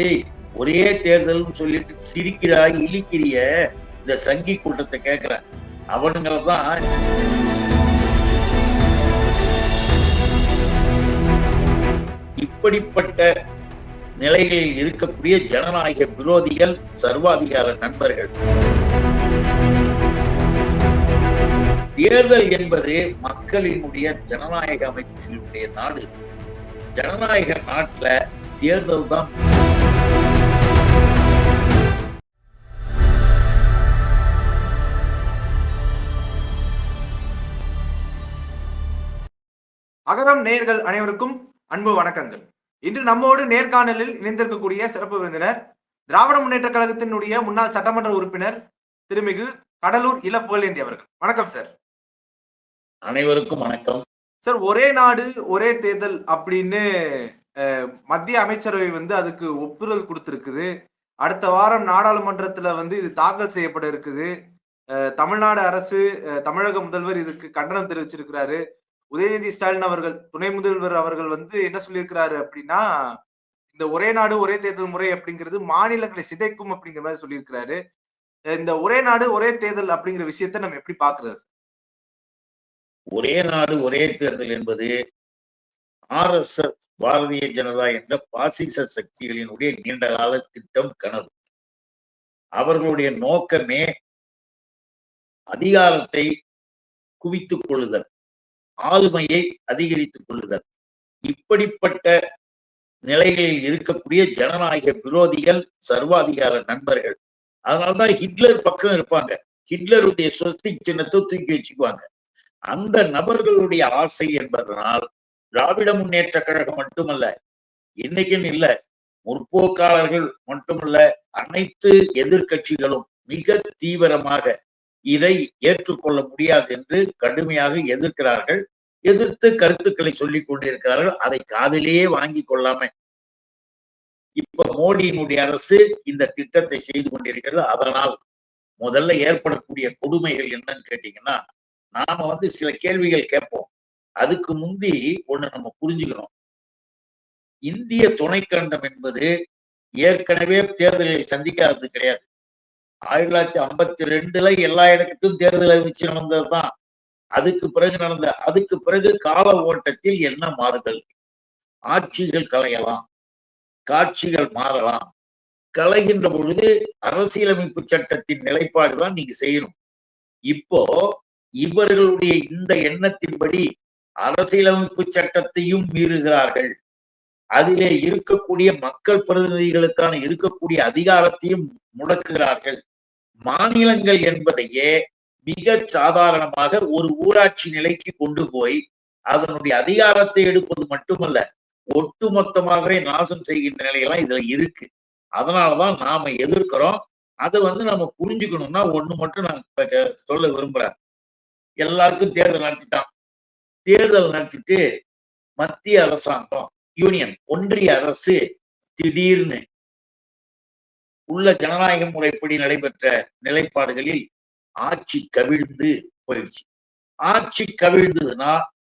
ஏய் ஒரே தேர்தல்னு சொல்லிட்டு சிரிக்கிறாய் இழிக்கிறிய? இந்த சங்கி கூட்டத்தை கேட்கிறேன் அவனுங்களை தான் இப்படிப்பட்ட நிலைகளில் இருக்கக்கூடிய ஜனநாயக விரோதிகள் சர்வாதிகார நண்பர்கள். தேர்தல் என்பது மக்களினுடைய ஜனநாயக அமைப்பினுடைய நாடு. ஜனநாயக நாட்டுல தேர்தல் தான் அகரம் நேயர்கள் அனைவருக்கும் அன்பு வணக்கங்கள். இன்று நம்மோடு நேர்காணலில் இணைந்திருக்கக்கூடிய சிறப்பு விருந்தினர் திராவிட முன்னேற்ற கழகத்தினுடைய முன்னாள் சட்டமன்ற உறுப்பினர் திருமிகு கடலூர் இள புகழேந்தி அவர்கள். வணக்கம் சார். அனைவருக்கும் வணக்கம். சார் ஒரே நாடு ஒரே தேர்தல் அப்படின்னு மத்திய அமைச்சரவை வந்து அதுக்கு ஒப்புதல் கொடுத்துருக்குது. அடுத்த வாரம் நாடாளுமன்றத்துல வந்து இது தாக்கல் செய்யப்பட இருக்குது. அஹ், தமிழ்நாடு அரசு தமிழக முதல்வர் இதுக்கு கண்டனம் தெரிவிச்சிருக்கிறாரு. உதயநிதி ஸ்டாலின் அவர்கள் துணை முதல்வர் அவர்கள் வந்து என்ன சொல்லியிருக்கிறாரு அப்படின்னா இந்த ஒரே நாடு ஒரே தேர்தல் முறை அப்படிங்கிறது மாநிலங்களை சிதைக்கும் அப்படிங்கிற மாதிரி சொல்லியிருக்கிறாரு. இந்த ஒரே நாடு ஒரே தேர்தல் அப்படிங்கிற விஷயத்த நம்ம எப்படி பாக்குறது சார்? ஒரே நாடு ஒரே தேர்தல் என்பது R S S Bharatiya Janata என்ற பாசிச சக்திகளினுடைய நீண்ட கால திட்டம் கனவு. அவர்களுடைய நோக்கமே அதிகாரத்தை குவித்துக் கொள்ளுதல் ஆளுமையை அதிகரித்துக் கொள்ளுதல். இப்படிப்பட்ட நிலைகளில் இருக்கக்கூடிய ஜனநாயக விரோதிகள் சர்வாதிகார நண்பர்கள். அதனாலதான் ஹிட்லர் பக்கம் இருப்பாங்க. ஹிட்லருடைய சொஸ்தி சின்னத்தை தூக்கி வச்சுக்குவாங்க. அந்த நபர்களுடைய ஆசை என்பதனால் திராவிட முன்னேற்ற கழகம் மட்டுமல்ல இன்னைக்குன்னு இல்ல முற்போக்காளர்கள் மட்டுமல்ல அனைத்து எதிர்க்கட்சிகளும் மிக தீவிரமாக இதை ஏற்றுக்கொள்ள முடியாது என்று கடுமையாக எதிர்க்கிறார்கள். எதிர்த்து கருத்துக்களை சொல்லிக் கொண்டிருக்கிறார்கள். அதை காதிலேயே வாங்கி கொள்ளாம இப்ப மோடியினுடைய அரசு இந்த திட்டத்தை செய்து கொண்டிருக்கிறது. அதனால் முதல்ல ஏற்படக்கூடிய கொடுமைகள் என்னன்னு கேட்டீங்கன்னா நாம வந்து சில கேள்விகள் கேட்போம். அதுக்கு முந்தி ஒண்ணு நம்ம புரிஞ்சுக்கணும். இந்திய துணைக்கண்டம் என்பது ஏற்கனவே தேர்தலை சந்திக்காதது கிடையாது. ஆயிரத்தி தொள்ளாயிரத்தி ஐம்பத்தி ரெண்டுல எல்லா இடத்துக்கும் தேர்தல் அறிவிச்சு நடந்ததுதான். அதுக்கு பிறகு நடந்த அதுக்கு பிறகு கால ஓட்டத்தில் என்ன மாறுதல்? ஆட்சிகள் கலையலாம் காட்சிகள் மாறலாம். கலைகின்ற பொழுது அரசியலமைப்பு சட்டத்தின் நிலைப்பாடுதான் நீங்க செய்யணும். இப்போ இவர்களுடைய இந்த எண்ணத்தின்படி அரசியலமைப்பு சட்டத்தையும் மீறுகிறார்கள். அதிலே இருக்கக்கூடிய மக்கள் பிரதிநிதிகளுக்கான இருக்கக்கூடிய அதிகாரத்தையும் முடக்குகிறார்கள். மாநிலங்கள் என்பதையே மிக சாதாரணமாக ஒரு ஊராட்சி நிலைக்கு கொண்டு போய் அதனுடைய அதிகாரத்தை எடுப்பது மட்டுமல்ல ஒட்டுமொத்தமாகவே நாசம் செய்கின்ற நிலையெல்லாம் இதுல இருக்கு. அதனாலதான் நாம எதிர்க்கிறோம். அதை வந்து நம்ம புரிஞ்சுக்கணும்னா ஒண்ணு மட்டும் நான் சொல்ல விரும்புறேன். எல்லாருக்கும் தேர்தல் நடத்திட்டான். தேர்தல் நடத்திட்டு மத்திய அரசாங்கம் யூனியன் ஒன்றிய அரசு திடீர்னு உள்ள ஜனநாயக முறைப்படி நடைபெற்ற நிலைப்பாடுகளில் ஆட்சி கவிழ்ந்து போயிடுச்சு. ஆட்சி கவிழ்ந்ததுன்னா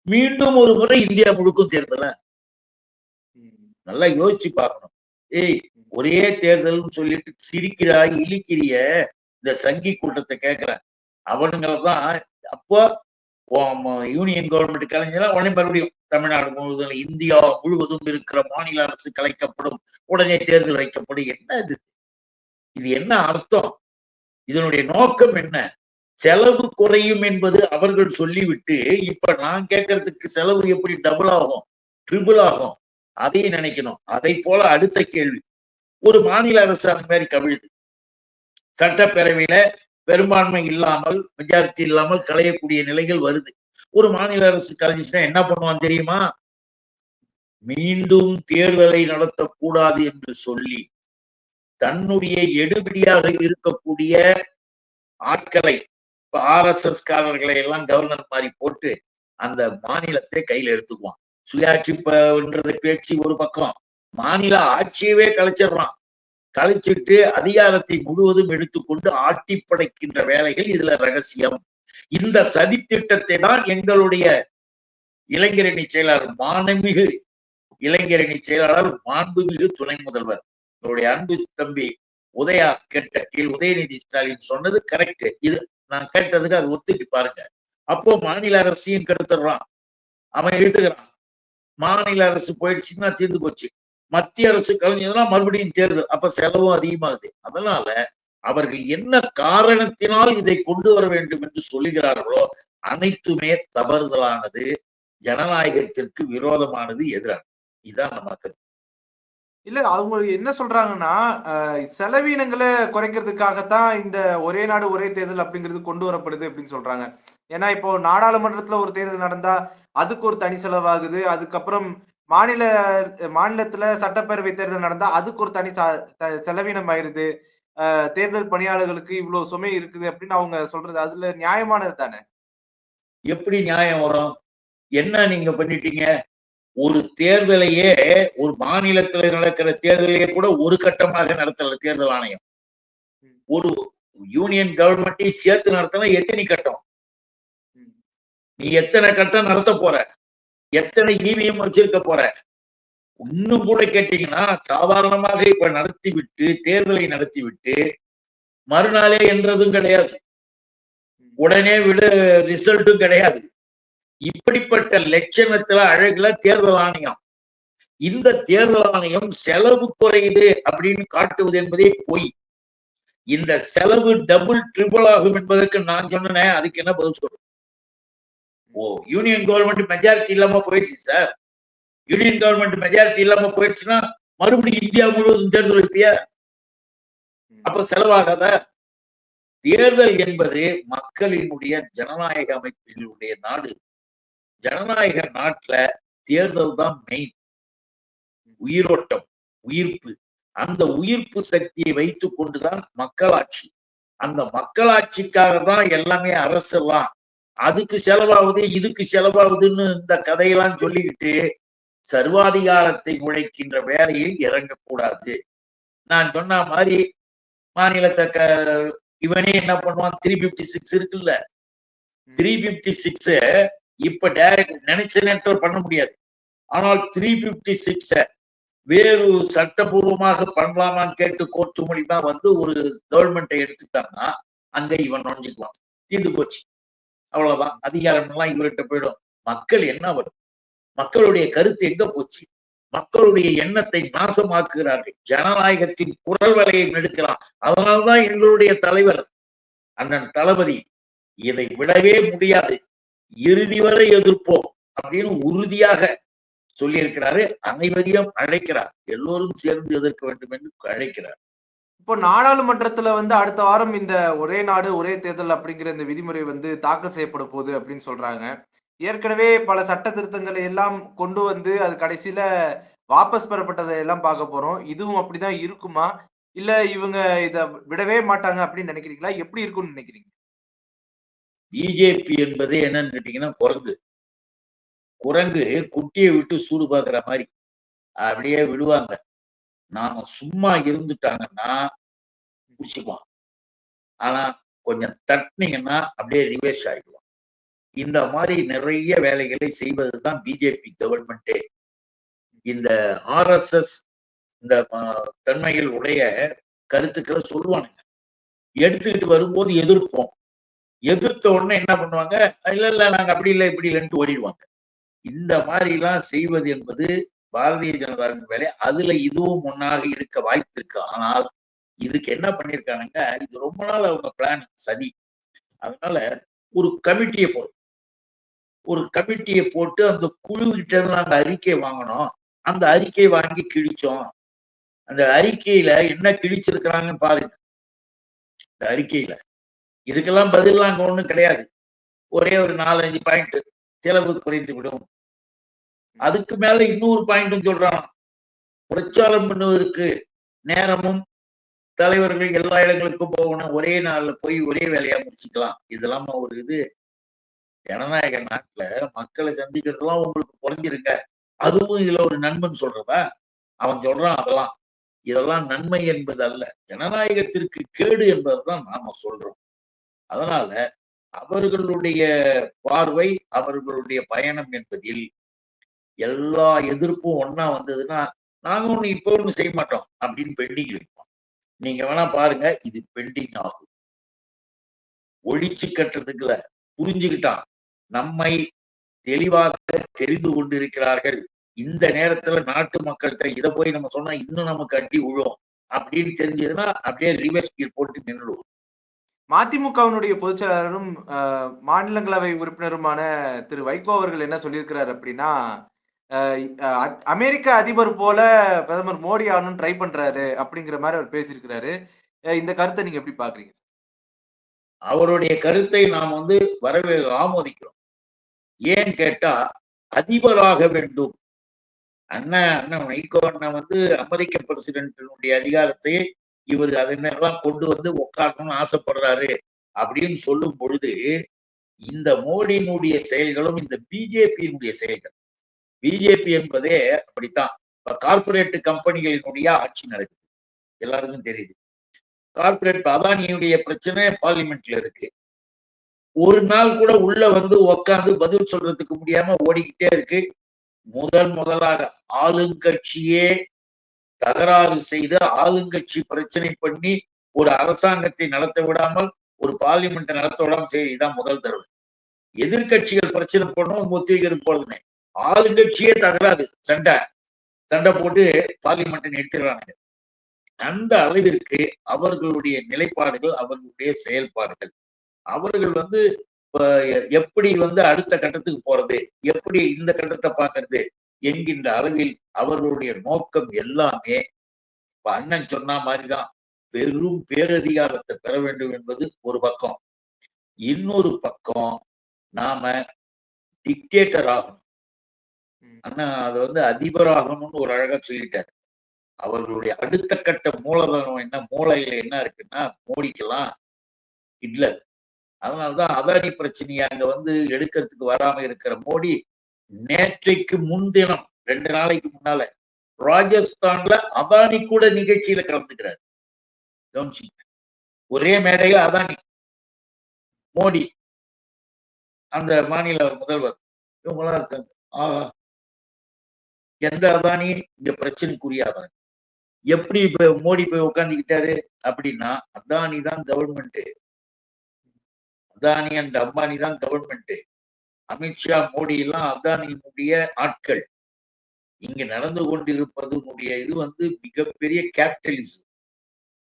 மீண்டும் ஒரு முறை இந்தியா முழுக்கும் தேர்தல நல்லா யோசிச்சு பார்க்கணும். ஏய் ஒரே தேர்தல்னு சொல்லிட்டு சிரிக்கிறாய் இழிக்கிறிய? இந்த சங்கி கூட்டத்தை கேட்கிறேன். அவனுங்களை தான் அப்போ யூனியன் கவர்மெண்ட் கலைஞரா உடனே மறுபடியும் தமிழ்நாடு முழுவதும் இந்தியா முழுவதும் இருக்கிற மாநில அரசு கலைக்கப்படும் உடனே தேர்தல் வைக்கப்படும். என்ன இது? இது என்ன அர்த்தம்? இதனுடைய நோக்கம் என்ன? செலவு குறையும் என்பது அவர்கள் சொல்லிவிட்டு இப்ப நான் கேட்கறதுக்கு செலவு எப்படி டபுள் ஆகும் ட்ரிபிள் ஆகும்? அதையும் நினைக்கணும். அதை போல அடுத்த கேள்வி. ஒரு மாநில அரசு அந்த மாதிரி கவிழுது. சட்டப்பேரவையில பெரும்பான்மை இல்லாமல் மெஜாரிட்டி இல்லாமல் களையக்கூடிய நிலைகள் வருது. ஒரு மாநில அரசு கலைஞ்சிச்சுன்னா என்ன பண்ணுவான் தெரியுமா? மீண்டும் தேர்தலை நடத்தக்கூடாது என்று சொல்லி தன்னுடைய எடுபடியாக இருக்கக்கூடிய ஆட்களை இப்ப ஆர் எஸ் எஸ் காரர்களை எல்லாம் கவர்னர் மாதிரி போட்டு அந்த மாநிலத்தை கையில எடுத்துக்குவான். சுயாட்சி பேச்சு ஒரு பக்கம். மாநில ஆட்சியவே கலைச்சிடுறான். கலைச்சிட்டு அதிகாரத்தை முழுவதும் எடுத்துக்கொண்டு ஆட்டி படைக்கின்ற வேலைகள் இதுல ரகசியம். இந்த சதி திட்டத்தை தான் எங்களுடைய இளைஞரணி செயலாளர் மானமிகு இளைஞரணி செயலாளர் மாண்புமிகு துணை முதல்வர். என்னுடைய அன்பு தம்பி உதயா கேட்ட கீழ் உதயநிதி ஸ்டாலின் சொன்னது கரெக்ட் இது நான் கேட்டதுக்கு அது ஒத்துட்டு பாருங்க. அப்போ மாநில அரசையும் கெடுத்துடுறான். அவன் இழுத்துக்கிறான். மாநில அரசு போயிடுச்சுன்னா தீர்ந்து போச்சு. மத்திய அரசு கலைஞ்சதுன்னா மறுபடியும் தேர்தல். அப்ப செலவும் அதிகமாகுது. அதனால அவர்கள் என்ன காரணத்தினால் இதை கொண்டு வர வேண்டும் என்று சொல்லுகிறார்களோ அனைத்துமே தவறுதலானது. ஜனநாயகத்திற்கு விரோதமானது எதிரானது. இதான் நம்ம கருத்து. இல்ல அவங்க என்ன சொல்றாங்கன்னா செலவீனங்களை குறைக்கிறதுக்காகத்தான் இந்த ஒரே நாடு ஒரே தேர்தல் அப்படிங்கிறது கொண்டு வரப்படுது அப்படின்னு சொல்றாங்க. ஏன்னா இப்போ நாடாளுமன்றத்துல ஒரு தேர்தல் நடந்தா அதுக்கு ஒரு தனி செலவாகுது. அதுக்கப்புறம் மாநில மாநிலத்துல சட்டப்பேரவை தேர்தல் நடந்தா அதுக்கு ஒரு தனி செலவீனம் ஆயிருது. தேர்தல் பணியாளர்களுக்கு இவ்வளவு சுமை இருக்குது அப்படின்னு அவங்க சொல்றது அதுல நியாயமானது தானே? எப்படி நியாயம் வரும்? என்ன நீங்க பண்ணிட்டீங்க? ஒரு தேர்தலையே ஒரு மாநிலத்துல நடக்கிற தேர்தலையே கூட ஒரு கட்டமாக நடத்தல தேர்தல் ஆணையம். ஒரு யூனியன் கவர்மெண்ட்டையும் சேர்த்து நடத்தினா எத்தனை கட்டம். நீ எத்தனை கட்டம் நடத்த போற? எத்தனை இவிஎம் வச்சிருக்க போற? இன்னும் கூட கேட்டீங்கன்னா சாதாரணமாக இப்ப நடத்தி விட்டு தேர்தலை நடத்தி விட்டு மறுநாளே என்றதும் கிடையாது. உடனே விட ரிசல்ட்டும் கிடையாது. இப்படிப்பட்ட லட்சணத்துல அழகுல தேர்தல் ஆணையம். இந்த தேர்தல் ஆணையம் செலவு குறையுது அப்படின்னு காட்டுவது என்பதே பொய். இந்த செலவு டபுள் ட்ரிபிள் ஆகும் என்பதற்கு நான் சொன்னேன் அதுக்கு என்ன பதில் சொல்றேன் ஓ யூனியன் கவர்மெண்ட் மெஜாரிட்டி இல்லாம போயிடுச்சு சார் யூனியன் கவர்மெண்ட் மெஜாரிட்டி இல்லாம போயிடுச்சுன்னா மறுபடியும் இந்தியா முழுவதும் தேர்தல் வைப்பியா? அப்ப செலவாகாத? தேர்தல் என்பது மக்களினுடைய ஜனநாயக அமைப்பினுடைய நாடு. ஜனநாயக நாட்டுல தேர்தல் தான் மெயின் உயிரோட்டம் உயிர்ப்பு. அந்த உயிர்ப்பு சக்தியை வைத்துக் கொண்டுதான் மக்களாட்சி. அந்த மக்களாட்சிக்காக தான் எல்லாமே அரசெல்லாம் அதுக்கு செலவாகுது இதுக்கு செலவாகுதுன்னு இந்த கதையெல்லாம் சொல்லிக்கிட்டு சர்வாதிகாரத்தை நுழைக்கின்ற வேலையில் இறங்கக்கூடாது. நான் சொன்ன மாதிரி மாநிலத்தை க இவனே என்ன பண்ணுவான்? த்ரீ பிப்டி சிக்ஸ் இருக்குல்ல. த்ரீ பிப்டி சிக்ஸ் இப்ப டைரக்ட் நினைச்ச நேரத்துல பண்ண முடியாது. ஆனால் த்ரீ பிப்டி சிக்ஸ வேறு சட்டபூர்வமாக பண்ணலாமான்னு கேட்டு கோர்ட் மூலியமா வந்து ஒரு கவர்மெண்ட்டை எடுத்துட்டாங்கன்னா அங்க இவன் நுழைஞ்சுக்குவான். தீர்ந்து போச்சு. அவ்வளவுதான். அதிகாரம் எல்லாம் இவர்கிட்ட போயிடும். மக்கள் என்ன வரும் மக்களுடைய கருத்து எங்க போச்சு? மக்களுடைய எண்ணத்தை நாசமாக்குகிறார்கள். ஜனநாயகத்தின் குரல் வலையை நெடுக்கிறான் அதனால்தான் எங்களுடைய தலைவர் அண்ணன் தளபதி இதை விடவே முடியாது. இறுதி வரை எதிர்ப்போம் அப்படின்னு உறுதியாக சொல்லியிருக்கிறாரு. அனைவரையும் அழைக்கிறார். எல்லோரும் சேர்ந்து எதிர்க்க வேண்டும் என்று அழைக்கிறார். இப்போ நாடாளுமன்றத்துல வந்து அடுத்த வாரம் இந்த ஒரே நாடு ஒரே தேர்தல் அப்படிங்கிற இந்த விதிமுறை வந்து தாக்கல் செய்யப்பட போகுது அப்படின்னு சொல்றாங்க. ஏற்கனவே பல சட்ட திருத்தங்களை எல்லாம் கொண்டு வந்து அது கடைசியில வாபஸ் பெறப்பட்டதை எல்லாம் பார்க்க போறோம். இதுவும் அப்படிதான் இருக்குமா? இல்ல இவங்க இத விடவே மாட்டாங்க அப்படின்னு நினைக்கிறீங்களா? எப்படி இருக்கும்னு நினைக்கிறீங்க? பிஜேபி என்பது என்னன்னு கேட்டீங்கன்னா குரங்கு. குரங்கு குட்டியை விட்டு சூடு பாக்குற மாதிரி. அப்படியே விடுவாங்க நாம சும்மா இருந்துட்டாங்கன்னா பிடிச்சிக்குவான். ஆனா கொஞ்சம் தட்டினீங்கன்னா அப்படியே ரிவேஸ் ஆயிடுவான். இந்த மாதிரி நிறைய வேலைகளை செய்வதுதான் பிஜேபி கவர்மெண்டே இந்த ஆர்எஸ்எஸ் இந்த தன்மைகள் உடைய கருத்துக்களை சொல்லுவானுங்க. எடுத்துக்கிட்டு வரும்போது எதிர்ப்போம். எதிர்த்த உடனே என்ன பண்ணுவாங்க? இல்ல இல்ல நாங்க அப்படி இல்லை இப்படி இல்லைன்ட்டு ஓடிடுவாங்க. இந்த மாதிரிலாம் செய்வது என்பது பாரதிய ஜனதாவின் வேலை அதுல இதுவும் ஒன்னாக இருக்க வாய்ப்பு இருக்கு. ஆனால் இதுக்கு என்ன பண்ணிருக்கானுங்க இது ரொம்ப நாள் அவங்க பிளான் சதி. அதனால ஒரு கமிட்டியை போடும் ஒரு கமிட்டியை போட்டு அந்த குழு கிட்ட இருந்து நாங்க அறிக்கை வாங்கினோம் அந்த அறிக்கையை வாங்கி கிழிச்சோம். அந்த அறிக்கையில என்ன கிழிச்சிருக்கிறாங்கன்னு பாருங்க. இந்த அறிக்கையில இதுக்கெல்லாம் பதிலாம் அங்க ஒண்ணும் கிடையாது. ஒரே ஒரு நாலஞ்சு பாயிண்ட் செலவு குறைந்து விடும். அதுக்கு மேல இன்னொரு பாயிண்ட்டும் சொல்றான். பிரச்சாரம் பண்ணுவதற்கு நேரமும் தலைவர்கள் எல்லா இடங்களுக்கும் போகணும். ஒரே நாள்ல போய் ஒரே வேலையா முடிச்சுக்கலாம். இதெல்லாம் ஒரு இது. ஜனநாயக நாட்டுல மக்களை சந்திக்கிறதுலாம் உங்களுக்கு குறைஞ்சிருங்க அதுவும் இதுல ஒரு நண்பன் சொல்றதா? அவன் சொல்றான் அதெல்லாம். இதெல்லாம் நன்மை என்பது அல்ல ஜனநாயகத்திற்கு கேடு என்பதுதான் நாம சொல்றோம். அதனால அவர்களுடைய பார்வை அவர்களுடைய பயணம் என்பதில் எல்லா எதிர்ப்பும் ஒன்னா வந்ததுன்னா நாங்க ஒண்ணு இப்போ ஒண்ணு செய்ய மாட்டோம் அப்படின்னு பெண்டிங் வைப்போம். நீங்க வேணா பாருங்க இது பெண்டிங் ஆகும். ஒழிச்சு கட்டுறதுக்குல புரிஞ்சுக்கிட்டான். நம்மை தெளிவாக தெரிந்து கொண்டிருக்கிறார்கள். இந்த நேரத்துல நாட்டு மக்கள்கிட்ட இதை போய் நம்ம சொன்னா இன்னும் நமக்கு அடி விழும் அப்படின்னு தெரிஞ்சதுன்னா அப்படியே ரிவர்ஸ் கீர் போட்டு நின்றுடுவோம். மதிமுகவினுடைய பொதுச் செயலாளரும் அஹ், மாநிலங்களவை உறுப்பினருமான திரு வைகோ அவர்கள் என்ன சொல்லியிருக்கிறார் அப்படின்னா அமெரிக்க அதிபர் போல பிரதமர் மோடி ஆகணும்னு ட்ரை பண்றாரு அப்படிங்கிற மாதிரி அவர் பேசியிருக்கிறாரு. இந்த கருத்தை நீங்க எப்படி பாக்குறீங்க அவருடைய கருத்தை நாம் வந்து வரவே ஆமோதிக்கிறோம். ஏன் கேட்டா அதிபராக வேண்டும். அண்ணன் அண்ணன் வைகோ அண்ணன் வந்து அமெரிக்க பிரசிடென்டினுடைய அதிகாரத்தை இவர் அதனெல்லாம் கொண்டு வந்து உட்காரணும்னு ஆசைப்படுறாரு அப்படின்னு சொல்லும் பொழுது இந்த மோடியினுடைய செயல்களும் இந்த பிஜேபியினுடைய செயல்கள் பிஜேபி என்பதே அப்படித்தான். இப்ப கார்பரேட் கம்பெனிகளினுடைய ஆட்சி நடக்குது. எல்லாருக்கும் தெரியுது. கார்பரேட் அதானியுடைய பிரச்சனை பார்லிமெண்ட்ல இருக்கு. ஒரு நாள் கூட உள்ள வந்து உக்காந்து பதில் சொல்றதுக்கு முடியாம ஓடிக்கிட்டே இருக்கு. முதல் முதலாக ஆளுங்கட்சியே தகராறு செய்து ஆளுங்கட்சி பிரச்சனை பண்ணி ஒரு அரசாங்கத்தை நடத்த விடாமல் ஒரு பார்லிமெண்ட் நடத்த விடாமல் செய்ய முதல் தடவை. எதிர்கட்சிகள் பிரச்சனை பண்ணும் ஒத்திவைக்கிறது போறதுன்னு ஆளுங்கட்சியே தகராறு சண்டை. சண்டை போட்டு பார்லிமெண்ட் நிறுத்திடுறாங்க அந்த அளவிற்கு அவர்களுடைய நிலைப்பாடுகள் அவர்களுடைய செயல்பாடுகள். அவர்கள் வந்து இப்ப எப்படி வந்து அடுத்த கட்டத்துக்கு போறது எப்படி இந்த கட்டத்தை பார்க்கறது என்கின்ற அளவில் அவர்களுடைய நோக்கம் எல்லாமே இப்ப அண்ணன் சொன்ன மாதிரிதான். பெரும் பேரதிகாரத்தை பெற வேண்டும் என்பது ஒரு பக்கம். இன்னொரு பக்கம் நாம டிக்டேட்டர் ஆகணும். ஆனா அண்ணா அது வந்து அதிபராகணும்னு ஒரு அழகா சொல்லிட்டாரு. அவர்களுடைய அடுத்த கட்ட மூலதனம் என்ன மூளையில என்ன இருக்குன்னா மோடிக்கெல்லாம் ஹிட்லர் அதனாலதான் அதானி பிரச்சனையை அங்க வந்து எடுக்கிறதுக்கு வராம இருக்கிற மோடி நேற்றைக்கு முன்தினம் ரெண்டு நாளைக்கு முன்னால ராஜஸ்தான்ல அதானி கூட நிகழ்ச்சியில கலந்துக்கிறார். கவனிச்சிங்க ஒரே மேடையில அதானி மோடி அந்த மாநில முதல்வர் இவங்கெல்லாம் இருக்காங்க. ஆஹா. எந்த அதானி? இங்க பிரச்சனைக்குரிய அதானி. எப்படி இப்ப மோடி போய் உட்காந்துக்கிட்டாரு அப்படின்னா அதானி தான் கவர்மெண்ட் அதானி அண்ட் அம்பானி தான் கவர்மெண்ட் அமித்ஷா மோடி எல்லாம் அதானியினுடைய ஆட்கள். இங்க நடந்து கொண்டிருப்பதனுடைய இது வந்து மிகப்பெரிய கேபிட்டலிசம்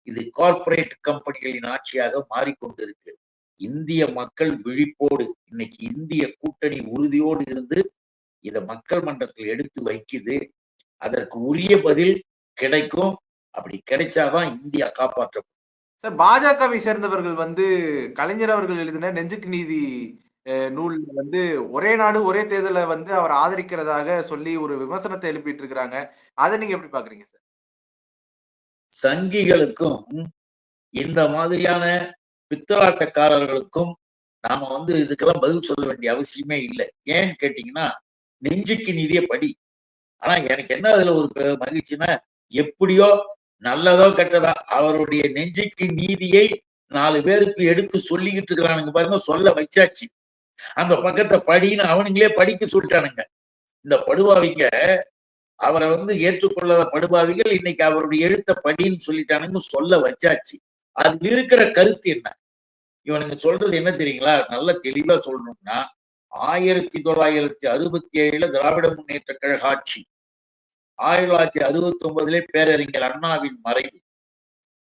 இது கார்ப்பரேட் கம்பெனிகளின் ஆட்சியாக மாறிக்கொண்டிருக்கு. இந்திய மக்கள் விழிப்போடு இன்னைக்கு இந்திய கூட்டணி உறுதியோடு இருந்து இத மக்கள் மன்றத்தில் எடுத்து வைக்குது. அதற்கு உரிய பதில் கிடைக்கும். அப்படி கிடைச்சாதான் இந்தியா காப்பாற்றப்படும். சார் பாஜகவை சேர்ந்தவர்கள் வந்து கலைஞர் அவர்கள் எழுதின நெஞ்சுக்கு நீதி நூல் வந்து ஒரே நாடு ஒரே தேர்தலை வந்து அவர் ஆதரிக்கிறதாக சொல்லி ஒரு விமர்சனத்தை எழுப்பிட்டு இருக்கிறாங்க அதை நீங்க எப்படி பாக்குறீங்க சார்? சங்கிகளுக்கும் இந்த மாதிரியான பித்தலாட்டக்காரர்களுக்கும் நாம வந்து இதுக்கெல்லாம் பதில் சொல்ல வேண்டிய அவசியமே இல்லை. ஏன்னு கேட்டீங்கன்னா நெஞ்சுக்கு நீதிய படி. ஆனா எனக்கு என்ன அதுல ஒரு மகிழ்ச்சின்னா எப்படியோ நல்லதோ கெட்டதா அவருடைய நெஞ்சுக்கு நீதியை நாலு பேருக்கு எடுத்து சொல்லிக்கிட்டு இருக்கிறானுங்க பாருங்க சொல்ல வச்சாச்சு. அந்த பக்கத்தை படின்னு அவனுங்களே படிக்க சொல்லிட்டானுங்க. இந்த படுபாவிங்க அவரை வந்து ஏற்றுக்கொள்ளாத படுபாவிகள் இன்னைக்கு அவருடைய எழுத்த படின்னு சொல்லிட்டானுங்க சொல்ல வச்சாச்சு. அதுல இருக்கிற கருத்து என்ன? இவனுங்க சொல்றது என்ன தெரியுங்களா? நல்ல தெளிவா சொல்லணும்னா ஆயிரத்தி தொள்ளாயிரத்தி அறுபத்தி ஏழுல திராவிட முன்னேற்ற கழக ஆட்சி ஆயிரத்தி தொள்ளாயிரத்தி அறுபத்தி ஒன்பதுலே பேரறிஞர் அண்ணாவின் மறைவு.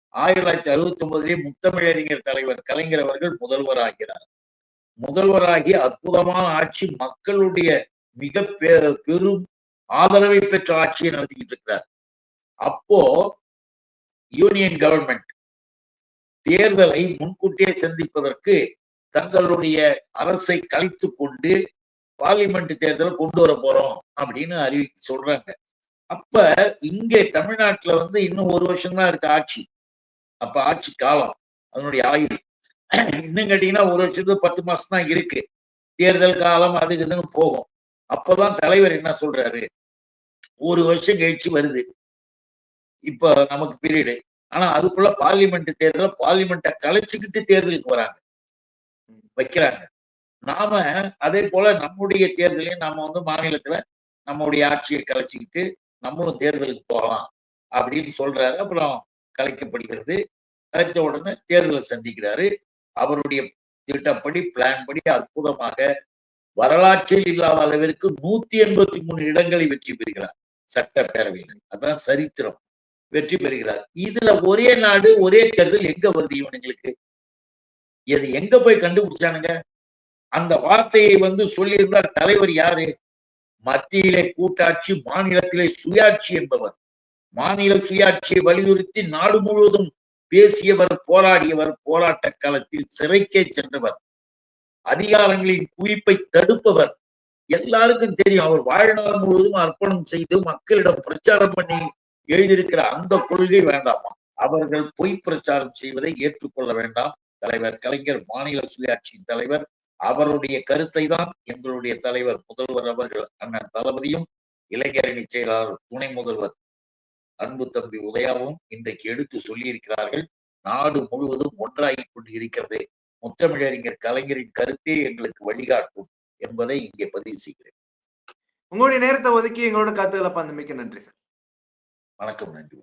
ஆயிரத்தி தொள்ளாயிரத்தி அறுபத்தி ஒன்பதுலே முத்தமிழறிஞர் தலைவர் கலைஞர் அவர்கள் முதல்வராகிறார். முதல்வராகி அற்புதமான ஆட்சி மக்களுடைய மிக பெரும் ஆதரவை பெற்ற ஆட்சியை நடத்திக்கிட்டு இருக்கிறார். அப்போ யூனியன் கவர்மெண்ட் தேர்தலை முன்கூட்டியே சந்திப்பதற்கு தங்களுடைய அரசை கலைத்து கொண்டு பார்லிமெண்ட் தேர்தலை கொண்டு வர போறோம் அப்படின்னு அறிவி சொல்றாங்க. அப்ப இங்கே தமிழ்நாட்டுல வந்து இன்னும் ஒரு வருஷம் தான் இருக்கு ஆட்சி. அப்ப ஆட்சி காலம் அதனுடைய ஆயுள். இன்னும் கேட்டீங்கன்னா ஒரு வருஷத்துக்கு பத்து மாசம் தான் இருக்கு. தேர்தல் காலம் அது இதுன்னு போகும். அப்பதான் தலைவர் என்ன சொல்றாரு? ஒரு வருஷம் கழிச்சு வருது. இப்ப நமக்கு பீரியடு ஆனா அதுக்குள்ள பார்லிமெண்ட் தேர்தல பார்லிமெண்ட்டை கலைச்சுக்கிட்டு தேர்தலுக்கு வராங்க. வைக்கிறாங்க. நாம அதே போல நம்முடைய தேர்தலையும் நாம வந்து மாநிலத்துல நம்முடைய ஆட்சியை கலைச்சிக்கிட்டு நம்மளும் தேர்தலுக்கு போகலாம் அப்படின்னு சொல்றாரு. அப்புறம் கலைக்கப்படுகிறது. கலைச்ச உடனே தேர்தலை சந்திக்கிறாரு. அவருடைய திட்டப்படி பிளான் படி அற்புதமாக வரலாற்றில் இல்லாத அளவிற்கு நூத்தி எண்பத்தி மூணு இடங்களை வெற்றி பெறுகிறார் சட்டப்பேரவையில். அதான் சரித்திரம். வெற்றி பெறுகிறார். இதுல ஒரே நாடு ஒரே தேர்தல் எங்க வருது இவனுங்களுக்கு? இது எங்க போய் கண்டுபிடிச்சானுங்க? அந்த வார்த்தையை வந்து சொல்லியிருந்தார் தலைவர் யாரு? மத்தியிலே கூட்டாட்சி மாநிலத்திலே சுயாட்சி என்பவர். மாநில சுயாட்சியை வலியுறுத்தி நாடு முழுவதும் பேசியவர் போராடியவர் போராட்ட காலத்தில் சிறைக்கே சென்றவர். அதிகாரங்களின் குவிப்பை தடுப்பவர். எல்லாருக்கும் தெரியும் அவர் வாழ்நாள் முழுவதும் அர்ப்பணம் செய்து மக்களிடம் பிரச்சாரம் பண்ணி எழுதியிருக்கிற அந்த கொள்கை வேண்டாமா? அவர்கள் பொய் பிரச்சாரம் செய்வதை ஏற்றுக்கொள்ள வேண்டாம். தலைவர் கலைஞர் மாநில சுயாட்சியின் தலைவர் அவருடைய கருத்தை தான் எங்களுடைய தலைவர் முதல்வர் அவர்கள் அண்ணன் தளபதியும் இளைஞரணி செயலாளர் துணை முதல்வர் அன்பு தம்பி உதயாவும் இன்றைக்கு எடுத்து சொல்லியிருக்கிறார்கள். நாடு முழுவதும் ஒன்றாகிக் கொண்டு இருக்கிறது முத்தமிழறிஞர் கலைஞரின் கருத்தே எங்களுக்கு வழிகாட்டும் என்பதை இங்கே பதிவு செய்கிறேன். உங்களுடைய நேரத்தை ஒதுக்கி எங்களோட கருத்துக்களை பந்தமைக்கு நன்றி சார். வணக்கம் நன்றி.